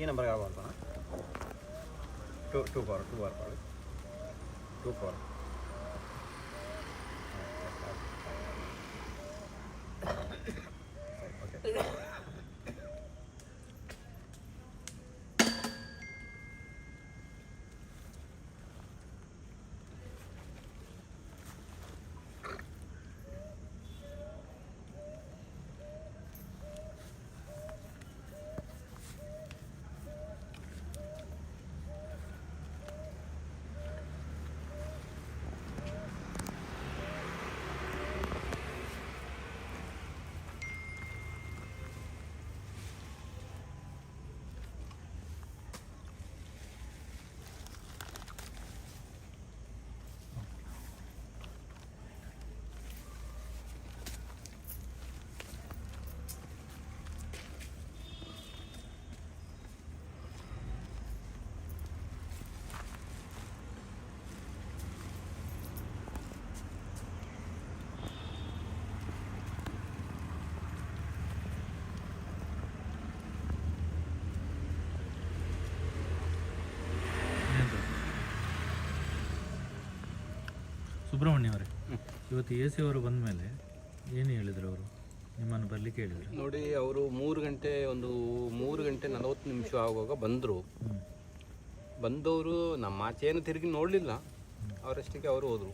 ಈ ನಂಬರ್ಗೆ ಯಾವ ಮಾಡ್ತಾನ two two four two four four two four Subrahmanya ಅವರೇ ಇವತ್ತು ಎ ಸಿ ಅವರು ಬಂದ ಮೇಲೆ ಏನು ಹೇಳಿದ್ರು ಅವರು? ನಿಮ್ಮನ್ನು ಬರಲಿಕ್ಕೆ ಹೇಳಿದ್ರು? ನೋಡಿ, ಅವರು ಮೂರು ಗಂಟೆ ಒಂದು ಮೂರು ಗಂಟೆ ನಲವತ್ತು ನಿಮಿಷ ಆಗುವಾಗ ಬಂದರು. ಬಂದವರು ನಮ್ಮ ಆಚೆಯನ್ನು ತಿರುಗಿ ನೋಡಲಿಲ್ಲ. ಅವರಷ್ಟಕ್ಕೆ ಅವರು ಹೋದರು.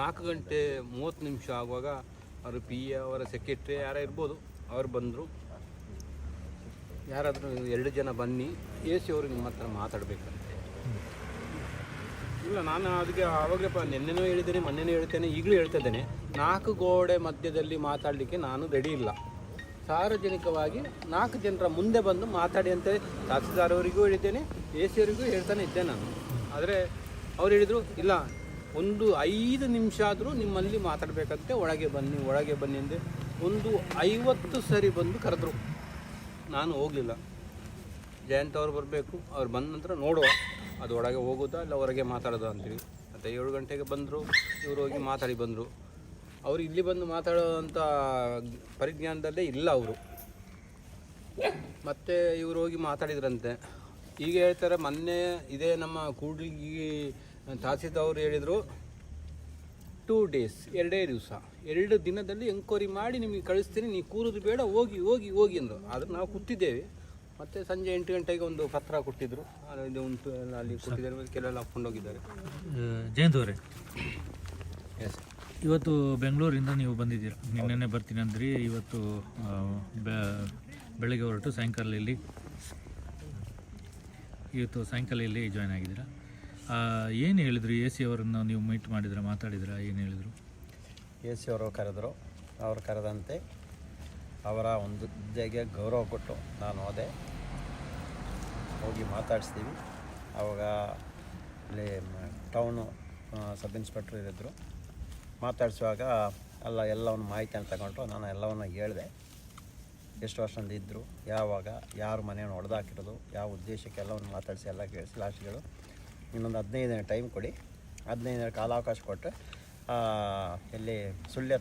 ನಾಲ್ಕು ಗಂಟೆ ಮೂವತ್ತು ನಿಮಿಷ ಆಗುವಾಗ ಅವರು ಪಿ ಎ, ಅವರ ಸೆಕ್ರೆಟ್ರಿ, ಯಾರ ಇರ್ಬೋದು, ಅವರು ಬಂದರು. ಯಾರಾದರೂ ಎರಡು ಜನ ಬನ್ನಿ, ಎ ಸಿ ಅವರು ನಿಮ್ಮ ಹತ್ರ ಮಾತಾಡಬೇಕಂತೆ. ಇಲ್ಲ, ನಾನು ಅದಕ್ಕೆ ಆವಾಗಲೇ ಪ ನಿನ್ನೆನೂ ಹೇಳಿದ್ದೇನೆ, ಮೊನ್ನೆನೂ ಹೇಳ್ತೇನೆ, ಈಗಲೂ ಹೇಳ್ತಾ ಇದ್ದೇನೆ ನಾಲ್ಕು ಗೋಡೆ ಮಧ್ಯದಲ್ಲಿ ಮಾತಾಡಲಿಕ್ಕೆ ನಾನು ರೆಡಿ ಇಲ್ಲ. ಸಾರ್ವಜನಿಕವಾಗಿ ನಾಲ್ಕು ಜನರ ಮುಂದೆ ಬಂದು ಮಾತಾಡಿ ಅಂತ ತಹಸೀಲ್ದಾರವರಿಗೂ ಹೇಳಿದ್ದೇನೆ, ಎ ಸಿ ಅವರಿಗೂ ಹೇಳ್ತಾನೆ ಇದ್ದೆ ನಾನು. ಆದರೆ ಅವ್ರು ಹೇಳಿದರು, ಇಲ್ಲ, ಒಂದು ಐದು ನಿಮಿಷ ಆದರೂ ನಿಮ್ಮಲ್ಲಿ ಮಾತಾಡಬೇಕಂತೆ, ಒಳಗೆ ಬನ್ನಿ ಒಳಗೆ ಬನ್ನಿ ಅಂದರೆ ಒಂದು ಐವತ್ತು ಸರಿ ಬಂದು ಕರೆದ್ರು. ನಾನು ಹೋಗಲಿಲ್ಲ. ಜಯಂತ್ ಅವ್ರು ಬರಬೇಕು, ಅವ್ರು ಬಂದ ನಂತರ ನೋಡುವ. ಅದು ಒಳಗೆ ಹೋಗೋದಾ ಇಲ್ಲ ಹೊರಗೆ ಮಾತಾಡೋದು ಅಂತೀವಿ ಮತ್ತು ಏಳು ಗಂಟೆಗೆ ಬಂದರು, ಇವರು ಹೋಗಿ ಮಾತಾಡಿ ಬಂದರು. ಅವರು ಇಲ್ಲಿ ಬಂದು ಮಾತಾಡೋವಂಥ ಪರಿಜ್ಞಾನದಲ್ಲೇ ಇಲ್ಲ ಅವರು. ಮತ್ತು ಇವರು ಹೋಗಿ ಮಾತಾಡಿದ್ರಂತೆ. ಈಗ ಹೇಳ್ತಾರೆ, ಮೊನ್ನೆ ಇದೇ ನಮ್ಮ ಕೂಡ್ಲಿಗಿ ತಹಸೀಲ್ದಾರ್ ಹೇಳಿದರು ಟೂ ಡೇಸ್ ಎರಡೇ ದಿವಸ. ಎರಡು ದಿನದಲ್ಲಿ ಎಂಕ್ವೈರಿ ಮಾಡಿ ನಿಮಗೆ ಕಳಿಸ್ತೀನಿ. ನೀವು ಕೂರೋದು ಬೇಡ, ಹೋಗಿ ಹೋಗಿ ಹೋಗಿ ಅಂದರು. ಆದರೆ ನಾವು ಕೂತಿದ್ದೇವೆ. ಮತ್ತು ಸಂಜೆ ಎಂಟು ಗಂಟೆಗೆ ಒಂದು ಪತ್ರ ಕೊಟ್ಟಿದ್ರು. ಅದು ಇದು ಉಂಟು ಎಲ್ಲ ಅಲ್ಲಿ ಕೊಟ್ಟಿದ್ದಾರೆ ಕೆಲವೆಲ್ಲ ಹೋಗಿದ್ದಾರೆ. ಜಯಂತ್ ಅವರೇ? ಎಸ್ ಇವತ್ತು ಬೆಂಗಳೂರಿಂದ ನೀವು ಬಂದಿದ್ದೀರಾ? ನಿನ್ನೆ ಬರ್ತೀನಿ ಅಂದ್ರಿ ಇವತ್ತು ಆ, ಬೆ- ಬೆಳಗ್ಗೆ ಹೊರಟು ಸಾಯಂಕಾಲ ಇಲ್ಲಿ. ಇವತ್ತು ಸಾಯಂಕಾಲ ಇಲ್ಲಿ ಜಾಯ್ನ್ ಆಗಿದ್ದೀರಾ? ಏನು ಹೇಳಿದ್ರು? ಎ ಸಿ ಅವರನ್ನು ನೀವು ಮೀಟ್ ಮಾಡಿದ್ರ ಮಾತಾಡಿದ್ರ ಏನು ಹೇಳಿದರು? ಎ ಸಿ ಅವರು ಕರೆದರು. ಅವ್ರು ಕರೆದಂತೆ ಅವರ ಒಂದು ಹುದ್ದೆಗೆ ಗೌರವ ಕೊಟ್ಟು ನಾನು ಹೋದೆ ಹೋಗಿ ಮಾತಾಡಿಸ್ತೀವಿ. ಆವಾಗ ಇಲ್ಲಿ ಟೌನು ಸಬ್ ಇನ್ಸ್ಪೆಕ್ಟ್ರ್ ಇದ್ದರು ಮಾತಾಡಿಸುವಾಗ ಎಲ್ಲ ಎಲ್ಲವನ್ನು ಮಾಹಿತಿಯನ್ನು ತಗೊಂಡು ನಾನು ಎಲ್ಲವನ್ನು ಹೇಳಿದೆ. ಎಷ್ಟು ವರ್ಷದಿಂದ ಇದ್ದರು ಯಾವಾಗ, ಯಾರು ಮನೆಯನ್ನು ಹೊಡೆದಾಕಿರೋದು, ಯಾವ ಉದ್ದೇಶಕ್ಕೆ ಎಲ್ಲವನ್ನು ಮಾತಾಡಿಸಿ, ಎಲ್ಲ ಕೇಳಿಸಿ, ಲಾಸ್ಟ್ಗಳು ಇನ್ನೊಂದು ಹದಿನೈದು ದಿನ ಟೈಮ್ ಕೊಡಿ. ಹದಿನೈದು ದಿನ ಕಾಲಾವಕಾಶ ಕೊಟ್ಟರೆ ಎಲ್ಲಿ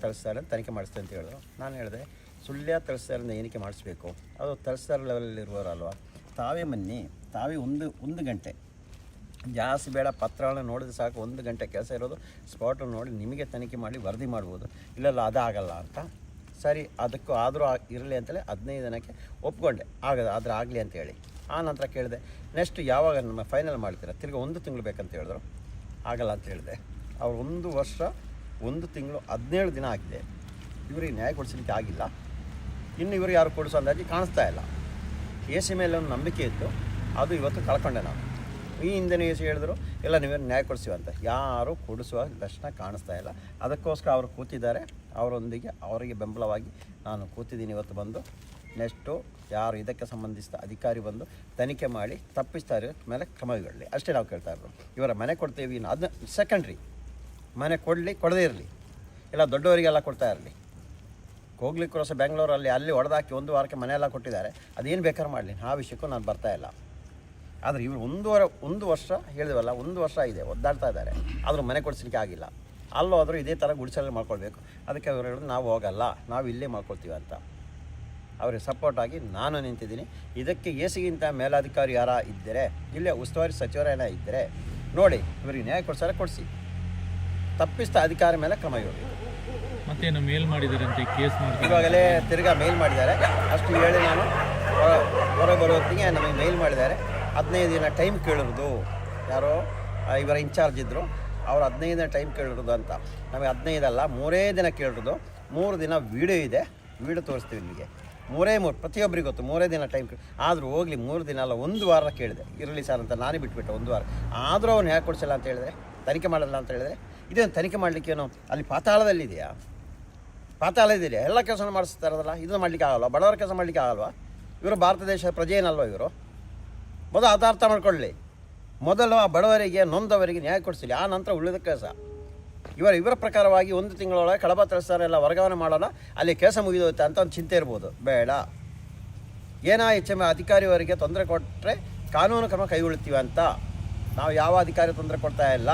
ತಳಿಸ್ತಾರೆ ಅಂತ ತನಿಖೆ ಮಾಡಿಸ್ತೆ ಅಂತ ಹೇಳಿದ್ರು. ನಾನು ಹೇಳಿದೆ ಸುಳ್ಯ ತಳಿಸ್ತಾರಿಂದ ಏನಕ್ಕೆ ಮಾಡಿಸ್ಬೇಕು. ಅದು ತಳಿಸ್ತಾರ ಲೆವೆಲಲ್ಲಿರುವವರಲ್ವ ತಾವೇ ಬನ್ನಿ, ತಾವೇ ಒಂದು ಒಂದು ಗಂಟೆ. ಜಾಸ್ತಿ ಬೇಡ, ಪತ್ರಗಳನ್ನ ನೋಡಿದ್ರೆ ಸಾಕು, ಒಂದು ಗಂಟೆ ಕೆಲಸ ಇರೋದು ಸ್ಪಾಟ್ ನೋಡಿ ನಿಮಗೆ ತನಿಖೆ ಮಾಡಿ, ವರದಿ ಮಾಡ್ಬೋದು. ಇಲ್ಲೆಲ್ಲ, ಅದಾಗಲ್ಲ ಅಂತ. ಸರಿ, ಅದಕ್ಕೂ ಆದರೂ ಇರಲಿ ಅಂತೇಳಿ ಹದಿನೈದು ದಿನಕ್ಕೆ ಒಪ್ಕೊಂಡೆ. ಆಗದ, ಆದರೆ ಆಗಲಿ ಅಂತೇಳಿ ಆ ನಂತರ ಕೇಳಿದೆ, ನೆಕ್ಸ್ಟ್ ಯಾವಾಗ ನಮ್ಮ ಫೈನಲ್ ಮಾಡ್ತೀರಾ? ತಿರ್ಗಿ ಒಂದು ತಿಂಗಳು ಬೇಕಂತ ಹೇಳಿದ್ರು. ಆಗಲ್ಲ ಅಂತ ಹೇಳಿದೆ. ಅವ್ರು ಒಂದು ವರ್ಷ, ಒಂದು ತಿಂಗಳು, ಹದಿನೇಳು ದಿನ ಆಗಿದೆ. ಇವರಿಗೆ ನ್ಯಾಯ ಕೊಡಿಸಲಿಕ್ಕೆ ಆಗಿಲ್ಲ. ಇನ್ನು ಇವರು ಯಾರು ಕೊಡಿಸೋ ಅಂದಾಜು ಕಾಣಿಸ್ತಾ ಇಲ್ಲ. ಎ ಸಿ ಮೇಲೆ ಒಂದು ನಂಬಿಕೆ ಇತ್ತು. ಅದು ಇವತ್ತು ಕಳ್ಕೊಂಡೆ ನಾನು. ಈ ಹಿಂದೆನೂ ಎ ಸಿ ಹೇಳಿದ್ರು ಎಲ್ಲ ನೀವೇ ನ್ಯಾಯ ಕೊಡಿಸ್ತೀವಿ ಅಂತ. ಯಾರು ಕೊಡಿಸುವ ಲಕ್ಷಣ ಕಾಣಿಸ್ತಾ ಇಲ್ಲ. ಅದಕ್ಕೋಸ್ಕರ ಅವರು ಕೂತಿದ್ದಾರೆ. ಅವರೊಂದಿಗೆ, ಅವರಿಗೆ ಬೆಂಬಲವಾಗಿ ನಾನು ಕೂತಿದ್ದೀನಿ ಇವತ್ತು ಬಂದು. ನೆಕ್ಸ್ಟು ಯಾರು ಇದಕ್ಕೆ ಸಂಬಂಧಿಸಿದ ಅಧಿಕಾರಿ ಬಂದು ತನಿಖೆ ಮಾಡಿ ತಪ್ಪಿಸ್ತಾರೆ ಮೇಲೆ ಕ್ರಮಗಳಲ್ಲಿ ಅಷ್ಟೇ ನಾವು ಕೇಳ್ತಾ ಇರೋದು. ಇವರ ಮನೆ ಕೊಡ್ತೀವಿ ಅದನ್ನ ಸೆಕೆಂಡ್ರಿ ಮನೆ ಕೊಡಲಿ, ಕೊಡದೇ ಇರಲಿ. ಇಲ್ಲ, ದೊಡ್ಡವರಿಗೆಲ್ಲ ಕೊಡ್ತಾ ಇರಲಿ. ಹೋಗ್ಲಿ ಕ್ರಾಸ್ ಬೆಂಗಳೂರಲ್ಲಿ ಅಲ್ಲಿ ಹೊಡೆದಾಕಿ ಒಂದು ವಾರಕ್ಕೆ ಮನೆಯೆಲ್ಲ ಕೊಟ್ಟಿದ್ದಾರೆ. ಅದೇನು ಬೇಕಾದ್ರೆ ಮಾಡಲಿ. ಆ ವಿಷಯಕ್ಕೂ ನಾನು ಬರ್ತಾ ಇಲ್ಲ. ಆದರೆ ಇವರು ಒಂದೂವರೆ ಒಂದು ವರ್ಷ ಹೇಳಿದ್ವಲ್ಲ, ಒಂದು ವರ್ಷ ಇದೆ, ಒದ್ದಾಡ್ತಾ ಇದ್ದಾರೆ. ಆದರೂ ಮನೆ ಕೊಡಿಸ್ಲಿಕ್ಕೆ ಆಗಿಲ್ಲ. ಅಲ್ಲೋದರೂ ಇದೇ ಥರ ಗುಡಿಸಲಲ್ಲಿ ಮಾಡ್ಕೊಳ್ಬೇಕು. ಅದಕ್ಕೆ ಅವ್ರು ಹೇಳಿದ್ರು, ನಾವು ಹೋಗಲ್ಲ, ನಾವು ಇಲ್ಲೇ ಮಾಡ್ಕೊಳ್ತೀವಿ ಅಂತ. ಅವ್ರಿಗೆ ಸಪೋರ್ಟಾಗಿ ನಾನು ನಿಂತಿದ್ದೀನಿ. ಇದಕ್ಕೆ ಎಸಿಗಿಂತ ಮೇಲಾಧಿಕಾರಿ ಯಾರ ಇದ್ದರೆ, ಇಲ್ಲೇ ಉಸ್ತುವಾರಿ ಸಚಿವರೇನ ಇದ್ದರೆ, ನೋಡಿ, ಇವರಿಗೆ ನ್ಯಾಯ ಕೊಡ್ಸಾರೆ, ಕೊಡಿಸಿ. ತಪ್ಪಿಸಿದ ಅಧಿಕಾರಿ ಮೇಲೆ ಕ್ರಮ ಇರಬೇಕು ಮತ್ತೇನು ಮೇಲ್ ಮಾಡಿದ್ದಾರೆ ಅಂತ ಕೇಸ್ ಇವಾಗಲೇ ತಿರ್ಗಾ ಮೇಲ್ ಮಾಡಿದ್ದಾರೆ. ಅಷ್ಟು ಹೇಳಿ ನಾನು ಹೊರ- ಹೊರಗೆ ಬರೋತ್ತಿಗೆ ನಮಗೆ ಮೇಲ್ ಮಾಡಿದ್ದಾರೆ. ಹದಿನೈದು ದಿನ ಟೈಮ್ ಕೇಳಿರೋದು. ಯಾರೋ ಇವರ ಇನ್ಚಾರ್ಜ್ ಇದ್ದರು ಅವರು ಹದಿನೈದು ದಿನ ಟೈಮ್ ಕೇಳಿರೋದು ಅಂತ. ನಮಗೆ ಹದಿನೈದಲ್ಲ ಮೂರೇ ದಿನ ಕೇಳಿರೋದು. ಮೂರು ದಿನ ವೀಡಿಯೋ ಇದೆ. ವೀಡಿಯೋ ತೋರಿಸ್ತೀವಿ ನಿಮಗೆ. ಮೂರೇ ಮೂರು ಪ್ರತಿಯೊಬ್ಬರಿಗೆ ಗೊತ್ತು. ಮೂರೇ ದಿನ ಟೈಮ್ ಆದರೂ ಹೋಗಲಿ ಮೂರು ದಿನ ಅಲ್ಲ ಒಂದು ವಾರ ಕೇಳಿದೆ. ಇರಲಿ ಸರ್ ಅಂತ ನಾನೇ ಬಿಟ್ಬಿಟ್ಟೆ ಒಂದು ವಾರ. ಆದರೂ ಅವ್ನು ಯಾಕೆ ಕೊಡಿಸಿಲ್ಲ ಅಂತ ಹೇಳಿದ್ರೆ ತನಿಖೆ ಮಾಡಲ್ಲ ಅಂತ ಹೇಳಿದ್ರೆ ಇದೇನು ತನಿಖೆ ಮಾಡಲಿಕ್ಕೇನು ಅಲ್ಲಿ ಪಾತಾಳದಲ್ಲಿದೆಯಾ ಪಾತಾಳ ಇದೆಯಾ? ಎಲ್ಲ ಕೆಲಸ ಮಾಡಿಸ್ತಾರದಲ್ಲ ಇದನ್ನು ಮಾಡ್ಲಿಕ್ಕೆ ಆಗಲ್ವಾ? ಬಡವರ ಕೆಲಸ ಮಾಡಲಿಕ್ಕೆ ಆಗಲ್ವಾ? ಇವರು ಭಾರತ ದೇಶದ ಪ್ರಜೆ ಏನಲ್ವ ಇವರು? ಮೊದಲು ಅದಾರ್ಥ ಮಾಡ್ಕೊಳ್ಳಿ. ಮೊದಲು ಆ ಬಡವರಿಗೆ, ನೊಂದವರಿಗೆ ನ್ಯಾಯ ಕೊಡಿಸಲಿ. ಆ ನಂತರ ಉಳಿದ ಕೆಲಸ. ಇವರ ಇವರ ಪ್ರಕಾರವಾಗಿ ಒಂದು ತಿಂಗಳೊಳಗೆ ಕಳಪ ಎಲ್ಲ ವರ್ಗಾವಣೆ ಮಾಡೋಣ ಅಲ್ಲಿ ಕೆಲಸ ಮುಗಿದೋಗುತ್ತೆ ಅಂತ ಒಂದು ಚಿಂತೆ ಇರ್ಬೋದು. ಬೇಡ. ಏನೋ ಎಚ್ ಎಂ ಅಧಿಕಾರಿಯವರಿಗೆ ತೊಂದರೆ ಕೊಟ್ಟರೆ ಕಾನೂನು ಕ್ರಮ ಕೈಗೊಳ್ತೀವಿ ಅಂತ. ನಾವು ಯಾವ ಅಧಿಕಾರಿ ತೊಂದರೆ ಕೊಡ್ತಾ ಇಲ್ಲ.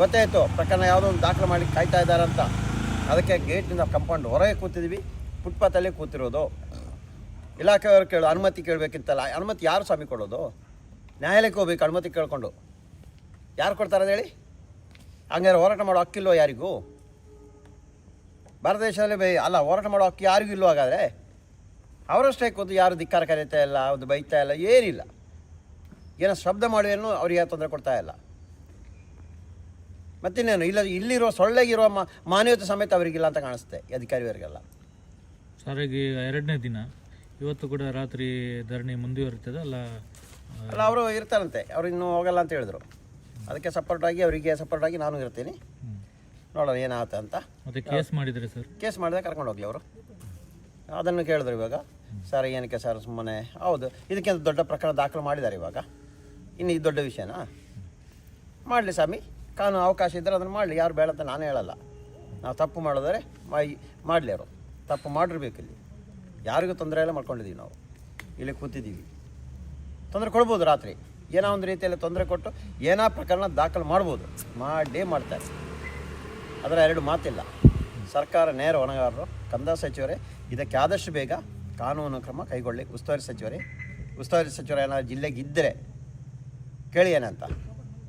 ಗೊತ್ತಾಯಿತು, ಪ್ರಕರಣ ಯಾವುದೋ ಒಂದು ದಾಖಲೆ ಮಾಡಿ ಕಾಯ್ತಾ ಇದ್ದಾರೆ ಅಂತ. ಅದಕ್ಕೆ ಗೇಟ್ನಿಂದ ಕಂಪೌಂಡ್ ಹೊರಗೆ ಕೂತಿದ್ವಿ. ಫುಟ್ಪಾತಲ್ಲೇ ಕೂತಿರೋದು. ಇಲಾಖೆಯವರು ಕೇಳೋ ಅನುಮತಿ ಕೇಳಬೇಕಿತ್ತಲ್ಲ, ಅನುಮತಿ ಯಾರು ಸ್ವಾಮಿ ಕೊಡೋದು? ನ್ಯಾಯಾಲಯಕ್ಕೆ ಹೋಗ್ಬೇಕು, ಅನುಮತಿ ಕೇಳಿಕೊಂಡು. ಯಾರು ಕೊಡ್ತಾರೆ ಹೇಳಿ? ಹಂಗಾರೆ ಹೋರಾಟ ಮಾಡೋ ಹಕ್ಕಿಲ್ವೋ ಯಾರಿಗೂ? ಭಾರತ ದೇಶದಲ್ಲಿ ಬೈ ಅಲ್ಲ, ಹೋರಾಟ ಮಾಡೋ ಹಕ್ಕಿ ಯಾರಿಗೂ ಇಲ್ಲೋ ಹಾಗಾದರೆ? ಅವರಷ್ಟೇ ಕೂತು ಯಾರು ಧಿಕ್ಕಾರ ಕರೀತಾ ಇಲ್ಲ ಅದು ಬೈತಾ ಇಲ್ಲ, ಏನಿಲ್ಲ. ಏನೋ ಶಬ್ದ ಮಾಡುವೇನು ಅವ್ರಿಗೆ ತೊಂದರೆ ಕೊಡ್ತಾ ಇಲ್ಲ. ಮತ್ತಿನ್ನೇನು ಇಲ್ಲ ಇಲ್ಲಿರೋ ಸೊಳ್ಳೆಗಿರುವ ಮಾನವೀಯತೆ ಸಮೇತ ಅವರಿಗಿಲ್ಲ ಅಂತ ಕಾಣಿಸುತ್ತೆ ಅಧಿಕಾರಿಯವರಿಗೆಲ್ಲ. ಸರ್ ಈಗ ಎರಡನೇ ದಿನ ಇವತ್ತು ಕೂಡ ರಾತ್ರಿ ಧರಣಿ ಮುಂದುವರಿತದೆ ಅಲ್ಲ ಅಲ್ಲ ಅವರು ಇರ್ತಾರಂತೆ ಅವ್ರು ಇನ್ನೂ ಹೋಗಲ್ಲ ಅಂತ ಹೇಳಿದ್ರು. ಅದಕ್ಕೆ ಸಪೋರ್ಟಾಗಿ ಅವರಿಗೆ ಸಪೋರ್ಟಾಗಿ ನಾನು ಇರ್ತೀನಿ. ನೋಡೋಣ ಏನಾಗುತ್ತೆ ಅಂತ. ಮತ್ತೆ ಕೇಸ್ ಮಾಡಿದರೆ ಸರ್? ಕೇಸ್ ಮಾಡಿದ್ರೆ ಕರ್ಕೊಂಡು ಹೋಗ್ಲಿ ಅವರು. ಅದನ್ನು ಕೇಳಿದ್ರು ಇವಾಗ. ಸರ್ ಏನಕ್ಕೆ ಸರ್ ಸುಮ್ಮನೆ ಹೌದು ಇದಕ್ಕಿಂತ ದೊಡ್ಡ ಪ್ರಕರಣ ದಾಖಲು ಮಾಡಿದ್ದಾರೆ ಇವಾಗ. ಇನ್ನು ಇದು ದೊಡ್ಡ ವಿಷಯನಾ? ಮಾಡಲಿ ಸ್ವಾಮಿ. ಕಾನೂನು ಅವಕಾಶ ಇದ್ದರೆ ಅದನ್ನು ಮಾಡಲಿ. ಯಾರು ಬೇಡ ಅಂತ ನಾನು ಹೇಳಲ್ಲ. ನಾವು ತಪ್ಪು ಮಾಡಿದರೆ ಮಾಡಲಿ ಅವರು. ತಪ್ಪು ಮಾಡಿರ್ಬೇಕು ಇಲ್ಲಿ. ಯಾರಿಗೂ ತೊಂದರೆ ಎಲ್ಲ ಮಾಡ್ಕೊಂಡಿದ್ದೀವಿ ನಾವು. ಇಲ್ಲಿ ಕೂತಿದ್ದೀವಿ ತೊಂದರೆ ಕೊಡ್ಬೋದು ರಾತ್ರಿ. ಏನೋ ಒಂದು ರೀತಿಯಲ್ಲಿ ತೊಂದರೆ ಕೊಟ್ಟು ಏನೋ ಪ್ರಕರಣ ದಾಖಲು ಮಾಡ್ಬೋದು. ಮಾಡೇ ಮಾಡ್ತಾರೆ. ಅದರ ಎರಡು ಮಾತಿಲ್ಲ. ಸರ್ಕಾರ ನೇರ ಹೊಣೆಗಾರರು ಕಂದ ಸಚಿವರೇ, ಇದಕ್ಕೆ ಆದಷ್ಟು ಬೇಗ ಕಾನೂನು ಕ್ರಮ ಕೈಗೊಳ್ಳಿ. ಉಸ್ತುವಾರಿ ಸಚಿವರೇ, ಉಸ್ತುವಾರಿ ಸಚಿವರ ಏನಾದ್ರು ಜಿಲ್ಲೆಗೆ ಇದ್ದರೆ ಕೇಳಿ ಏನಂತ.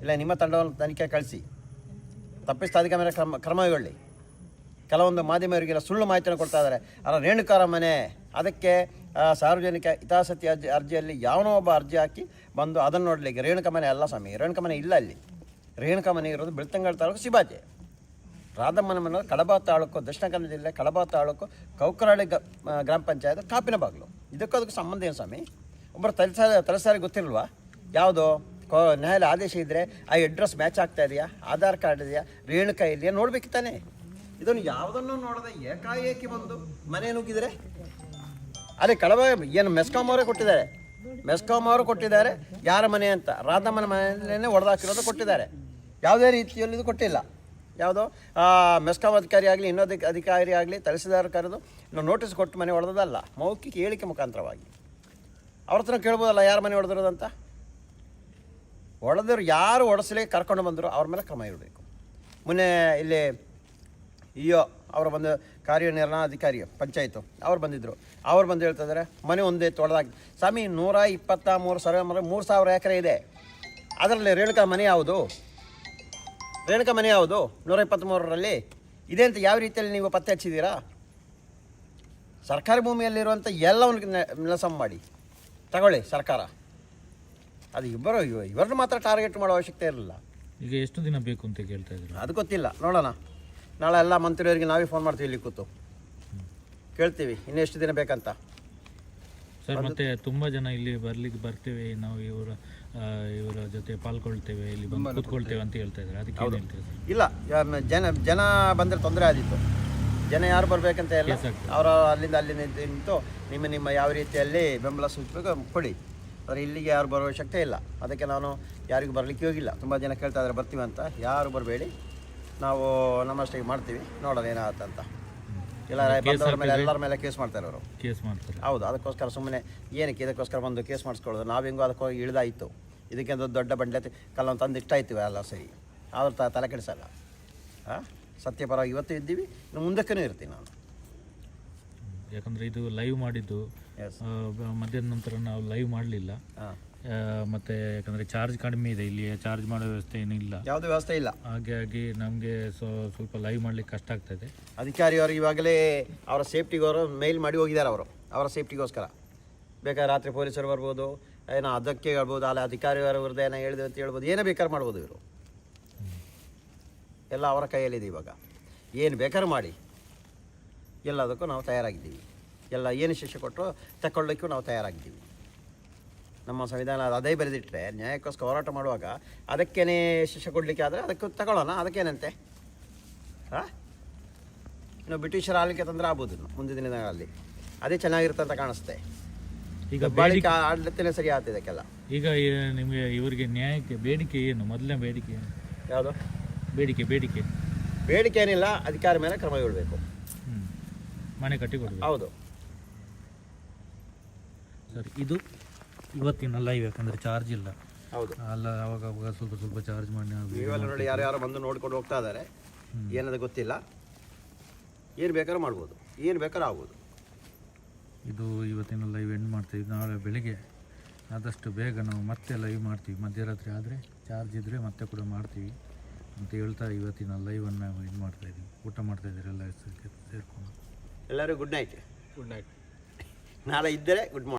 ಇಲ್ಲ, ನಿಮ್ಮ ತಂಡವನ್ನು ತನಿಖೆ ಕಳಿಸಿ. ತಪ್ಪಿಸ್ತಾ ಮೇಲೆ ಕ್ರಮ ಕ್ರಮಗೊಳ್ಳಿ ಕೆಲವೊಂದು ಮಾಧ್ಯಮವರಿಗೆಲ್ಲ ಸುಳ್ಳು ಮಾಹಿತಿಯನ್ನು ಕೊಡ್ತಾ ಇದ್ದಾರೆ. ಅಲ್ಲ, ರೇಣುಕಾರ ಮನೆ, ಅದಕ್ಕೆ ಸಾರ್ವಜನಿಕ ಹಿತಾಸಕ್ತಿ ಅರ್ಜಿ, ಅರ್ಜಿಯಲ್ಲಿ ಯಾವನೋ ಒಬ್ಬ ಅರ್ಜಿ ಹಾಕಿ ಬಂದು ಅದನ್ನು ನೋಡಲಿಕ್ಕೆ. ರೇಣುಕ ಮನೆ ಅಲ್ಲ ಸ್ವಾಮಿ, ರೇಣುಕ ಮನೆ ಇಲ್ಲ ಅಲ್ಲಿ. ರೇಣುಕ ಮನೆ ಇರೋದು ಬೆಳ್ತಂಗಡ ತಾಲೂಕು ಸಿಬಾಜೆ ರಾಧಮ್ಮನ ಮನೆ, ಕಡಬ ತಾಲೂಕು, ದಕ್ಷಿಣ ಕನ್ನಡ ಜಿಲ್ಲೆ ಕಡಬ ತಾಲೂಕು ಕೌಕರಾಳಿ ಗ್ರಾಮ ಪಂಚಾಯತ್, ಕಾಪಿನ ಬಾಗಿಲು. ಇದಕ್ಕೂ ಅದಕ್ಕೆ ಸಂಬಂಧ ಏನು ಸ್ವಾಮಿ? ಒಬ್ಬರು ತಲಸಾರಿ ತಲಸಾರಿ ಗೊತ್ತಿರಲ್ವಾ? ಯಾವುದು? ನ್ಯಾಯಾಲಯ ಆದೇಶ ಇದ್ದರೆ ಆ ಅಡ್ರೆಸ್ ಮ್ಯಾಚ್ ಆಗ್ತಾ ಇದೆಯಾ? ಆಧಾರ್ ಕಾರ್ಡ್ ಇದೆಯಾ? ರೇಣುಕಾ ಇದೆಯಾ ನೋಡ್ಬೇಕು ತಾನೆ. ಇದನ್ನು ಯಾವುದನ್ನು ನೋಡದೆ ಏಕಾಏಕಿ ಬಂದು ಮನೆ ನುಗ್ಗಿದ್ರೆ? ಅದೇ ಕಳವ ಏನು ಮೆಸ್ಕಾಮ್ ಅವರೇ ಕೊಟ್ಟಿದ್ದಾರೆ. ಮೆಸ್ಕಾಮ್ ಅವರು ಕೊಟ್ಟಿದ್ದಾರೆ. ಯಾರ ಮನೆ ಅಂತ? ರಾಧಮ್ಮನ ಮನೆಯಲ್ಲೇ ಹೊಡೆದಾಕಿರೋದು ಕೊಟ್ಟಿದ್ದಾರೆ. ಯಾವುದೇ ರೀತಿಯಲ್ಲಿ ಇದು ಕೊಟ್ಟಿಲ್ಲ. ಯಾವುದೋ? ಆ, ಮೆಸ್ಕಾಂ ಅಧಿಕಾರಿ ಆಗಲಿ ಇನ್ನೊಂದು ಅಧಿಕಾರಿ ಆಗಲಿ ತಹಸೀಲ್ದಾರ್ ಕರೆದು ನಾವು ನೋಟಿಸ್ ಕೊಟ್ಟು ಮನೆ ಹೊಡೆದಲ್ಲ ಮೌಖಿಕ ಹೇಳಿಕೆ ಮುಖಾಂತರವಾಗಿ. ಅವ್ರ ಹತ್ರ ಕೇಳ್ಬೋದಲ್ಲ ಯಾರ ಮನೆ ಹೊಡೆದಿರೋದಂತ ಹೊಡೆದ್ರು ಯಾರು ಹೊಡೆಸಲಿಕ್ಕೆ ಕರ್ಕೊಂಡು ಬಂದರು ಅವ್ರ ಮೇಲೆ ಕ್ರಮ ಇರಬೇಕು. ಮೊನ್ನೆ ಇಲ್ಲಿ ಇಯೋ ಅವರು ಬಂದು ಕಾರ್ಯನಿರ್ವಹಣಾಧಿಕಾರಿ ಪಂಚಾಯತು, ಅವ್ರು ಬಂದಿದ್ದರು ಅವ್ರು ಬಂದು ಹೇಳ್ತಾ ಇದ್ದಾರೆ ಮನೆ ಒಂದೇ ತೊಳೆದಾಗಿ ಸ್ವಾಮಿ ನೂರ ಇಪ್ಪತ್ತ ಮೂರು ಸಾವಿರ ಮರ ಮೂರು ಸಾವಿರ ಎಕರೆ ಇದೆ. ಅದರಲ್ಲಿ ರೇಣುಕಾ ಮನೆ ಯಾವುದು? ರೇಣುಕಾ ಮನೆ ಯಾವುದು? ನೂರ ಇಪ್ಪತ್ತ್ಮೂರರಲ್ಲಿ ಇದೆ ಅಂತ ಯಾವ ರೀತಿಯಲ್ಲಿ ನೀವು ಪತ್ತೆ ಹಚ್ಚಿದ್ದೀರಾ? ಸರ್ಕಾರಿ ಭೂಮಿಯಲ್ಲಿರುವಂಥ ಎಲ್ಲವನ್ನು ನೆಲಸಮ ಮಾಡಿ. ತಗೊಳ್ಳಿ ಸರ್ಕಾರ. ಅದು ಇಬ್ಬರು ಇವ- ಇವ್ರನ್ನ ಮಾತ್ರ ಟಾರ್ಗೆಟ್ ಮಾಡೋ ಅವಶ್ಯಕತೆ ಇರಲಿಲ್ಲ. ಈಗ ಎಷ್ಟು ದಿನ ಬೇಕು ಅಂತ ಕೇಳ್ತಾ ಇದ್ರು? ಅದು ಗೊತ್ತಿಲ್ಲ. ನೋಡೋಣ. ನಾಳೆ ಎಲ್ಲ ಮಂತ್ರಿಯವರಿಗೆ ನಾವೇ ಫೋನ್ ಮಾಡ್ತೀವಿ ಇಲ್ಲಿ ಕೂತು. ಕೇಳ್ತೀವಿ. ಇನ್ನು ಎಷ್ಟು ದಿನ ಬೇಕಂತ. ಸರ್ ಮತ್ತೆ ತುಂಬ ಜನ ಇಲ್ಲಿ ಬರ್ಲಿಕ್ಕೆ ಬರ್ತೇವೆ. ನಾವು ಇವರ ಇವರ ಜೊತೆ ಪಾಲ್ಗೊಳ್ತೇವೆ ಇಲ್ಲಿ ಬಂದು ಕೂತ್ಕೊಳ್ತೇವೆ ಅಂತ ಹೇಳ್ತಾ ಇದ್ದಾರೆ ಅದಕ್ಕೆ ಏನು ಸರ್? ಇಲ್ಲ ಜನ ಜನ ಬಂದರೆ ತೊಂದರೆ ಆದಿತ್ತು ಜನ ಯಾರು ಬರಬೇಕಂತ ಆಗ್ತದೆ. ಅವರ ಅಲ್ಲಿಂದ ಅಲ್ಲಿ ನಿಂತು ನಿಮ್ಮ ನಿಮ್ಮ ಯಾವ ರೀತಿಯಲ್ಲಿ ಬೆಂಬಲ ಸೂಚಿಸಬೇಕು ಕೊಡಿ. ಆದರೆ ಇಲ್ಲಿಗೆ ಯಾರು ಬರುವ ಶಕ್ತಿ ಇಲ್ಲ. ಅದಕ್ಕೆ ನಾನು ಯಾರಿಗೂ ಬರಲಿಕ್ಕೆ ಹೋಗಿಲ್ಲ. ತುಂಬ ಜನ ಕೇಳ್ತಾ ಇದ್ದಾರೆ ಬರ್ತೀವಿ ಅಂತ. ಯಾರು ಬರಬೇಡಿ. ನಾವು ನಮ್ಮಷ್ಟಿಗೆ ಮಾಡ್ತೀವಿ. ನೋಡೋಣ ಏನಾಗುತ್ತೆ ಅಂತ. ಇಲ್ಲ ಬಂದವರ ಮೇಲೆ ಎಲ್ಲರ ಮೇಲೆ ಕೇಸ್ ಮಾಡ್ತಾರೆ ಅವರು ಕೇಸ್ ಮಾಡ್ತಾರೆ. ಹೌದು ಅದಕ್ಕೋಸ್ಕರ ಸುಮ್ಮನೆ ಏನಕ್ಕೆ ಇದಕ್ಕೋಸ್ಕರ ಬಂದು ಕೇಸ್ ಮಾಡಿಸ್ಕೊಳ್ಳೋದು? ನಾವು ಹೆಂಗೋ ಅದಕ್ಕೆ ಇಳಿದಾಯಿತು. ಇದಕ್ಕೆ ಒಂದು ದೊಡ್ಡ ಬಂಡೆ ಕಲ್ಲೊಂದು ತಂದು ಇಟ್ಟಾಯ್ತೀವಿ ಎಲ್ಲ ಸರಿ. ಆದ್ರೂ ತಲೆ ಕೆಡಿಸಲ್ಲ. ಹಾಂ ಸತ್ಯ ಪರವಾಗಿ ಇವತ್ತು ಇದ್ದೀವಿ. ಇನ್ನು ಮುಂದಕ್ಕೂ ಇರ್ತೀನಿ ನಾನು. ಯಾಕಂದರೆ ಇದು ಲೈವ್ ಮಾಡಿದ್ದು ಮಧ್ಯಾಹ್ನ ನಂತರ ನಾವು ಲೈವ್ ಮಾಡಲಿಲ್ಲ. ಮತ್ತೆ ಯಾಕಂದ್ರೆ ಚಾರ್ಜ್ ಕಡಿಮೆ ಇದೆ ಇಲ್ಲಿ ಚಾರ್ಜ್ ಮಾಡೋ ವ್ಯವಸ್ಥೆ ಏನಿಲ್ಲ. ಯಾವುದೇ ವ್ಯವಸ್ಥೆ ಇಲ್ಲ. ಹಾಗಾಗಿ ನಮಗೆ ಸೊ ಸ್ವಲ್ಪ ಲೈವ್ ಮಾಡ್ಲಿಕ್ಕೆ ಕಷ್ಟ ಆಗ್ತದೆ. ಅಧಿಕಾರಿಯವರು ಇವಾಗಲೇ ಅವರ ಸೇಫ್ಟಿಗೋರು ಮೇಲ್ ಮಾಡಿ ಹೋಗಿದ್ದಾರೆ ಅವರು ಅವರ ಸೇಫ್ಟಿಗೋಸ್ಕರ ಬೇಕಾದ್ರೆ ರಾತ್ರಿ ಪೊಲೀಸರು ಬರ್ಬೋದು ಏನೋ ಅದಕ್ಕೆ ಹೇಳ್ಬೋದು ಅಲ್ಲ ಅಧಿಕಾರಿಯವರದ್ದು ಏನೋ ಹೇಳಿದೆ ಅಂತ ಹೇಳ್ಬೋದು ಏನೇ ಬೇಕಾದ್ರೆ ಮಾಡ್ಬೋದು ಇವರು. ಎಲ್ಲ ಅವರ ಕೈಯಲ್ಲಿದೆ ಇವಾಗ. ಏನು ಬೇಕಾದ್ರೂ ಮಾಡಿ. ಎಲ್ಲದಕ್ಕೂ ನಾವು ತಯಾರಾಗಿದ್ದೀವಿ. ಎಲ್ಲ ಏನು ಶಿಕ್ಷೆ ಕೊಟ್ಟರು ತಗೊಳ್ಳೋಕ್ಕೂ ನಾವು ತಯಾರಾಗಿದ್ದೀವಿ. ನಮ್ಮ ಸಂವಿಧಾನ ಅದೇ ಬರೆದಿಟ್ಟರೆ ನ್ಯಾಯಕ್ಕೋಸ್ಕರ ಹೋರಾಟ ಮಾಡುವಾಗ ಅದಕ್ಕೇನೆ ಶಿಕ್ಷೆ ಕೊಡಲಿಕ್ಕೆ ಆದರೆ ಅದಕ್ಕೆ ತಗೊಳ್ಳೋಣ ಅದಕ್ಕೇನಂತೆ? ಹಾಂ? ಇನ್ನು ಬ್ರಿಟಿಷರ ಆಳ್ವಿಕೆ ತಂದ್ರೆ ಆಗ್ಬೋದು ಮುಂದಿನ ದಿನಗಳಲ್ಲಿ. ಅದೇ ಚೆನ್ನಾಗಿರುತ್ತೆ ಅಂತ ಕಾಣಿಸುತ್ತೆ. ಈಗ ಬಾಳಿಕೆ ಆಡಳಿತನೇ ಸರಿ ಆಗ್ತದೆ ಇದಕ್ಕೆಲ್ಲ. ಈಗ ನಿಮಗೆ ಇವರಿಗೆ ನ್ಯಾಯಕ್ಕೆ ಬೇಡಿಕೆ ಏನು? ಮೊದಲನೇ ಬೇಡಿಕೆ ಯಾವುದು? ಬೇಡಿಕೆ ಬೇಡಿಕೆ. ಬೇಡಿಕೆ ಏನಿಲ್ಲ ಅಧಿಕಾರ ಮೇಲೆ ಕ್ರಮ ಕೊಡಬೇಕು ಹ್ಞೂ ಮನೆ ಕಟ್ಟಿ ಕೊಡಬೇಕು ಹೌದು. ಸರಿ ಇದು ಇವತ್ತಿನ ಲೈವ್ ಯಾಕಂದ್ರೆ ಚಾರ್ಜ್ ಇಲ್ಲ. ಹೌದು. ಅಲ್ಲ ಅವಾಗ ಅವಾಗ ಸ್ವಲ್ಪ ಸ್ವಲ್ಪ ಚಾರ್ಜ್ ಮಾಡಿ ನೀವೆಲ್ಲ ನೋಡಿ ಯಾರು ಯಾರು ಬಂದು ನೋಡ್ಕೊಂಡು ಹೋಗ್ತಾ ಇದ್ದಾರೆ ಏನದ ಗೊತ್ತಿಲ್ಲ. ಏನು ಬೇಕಾದ್ರೂ ಮಾಡ್ಬೋದು. ಏನು ಬೇಕಾದ್ರೂ ಆಗ್ಬೋದು. ಇದು ಇವತ್ತಿನ ಲೈವ್ ಎಂಡ್ ಮಾಡ್ತೀವಿ. ನಾಳೆ ಬೆಳಿಗ್ಗೆ ಆದಷ್ಟು ಬೇಗ ನಾವು ಮತ್ತೆ ಲೈವ್ ಮಾಡ್ತೀವಿ. ಮಧ್ಯರಾತ್ರಿ ಆದರೆ ಚಾರ್ಜ್ ಇದ್ದರೆ ಮತ್ತೆ ಕೂಡ ಮಾಡ್ತೀವಿ ಅಂತ ಹೇಳ್ತಾ ಇವತ್ತಿನ ಲೈವನ್ನು ನಾವು ಇದು ಮಾಡ್ತಾಯಿದ್ದೀವಿ ಊಟ ಮಾಡ್ತಾಯಿದ್ದೀರಿ ಎಲ್ಲ ಸೇರ್ಕೊಂಡು. ಎಲ್ಲರಿಗೂ ಗುಡ್ ನೈಟ್ ಗುಡ್ ನೈಟ್ ನಾಳೆ ಇದ್ದರೆ ಗುಡ್ ಮಾರ್ನಿಂಗ್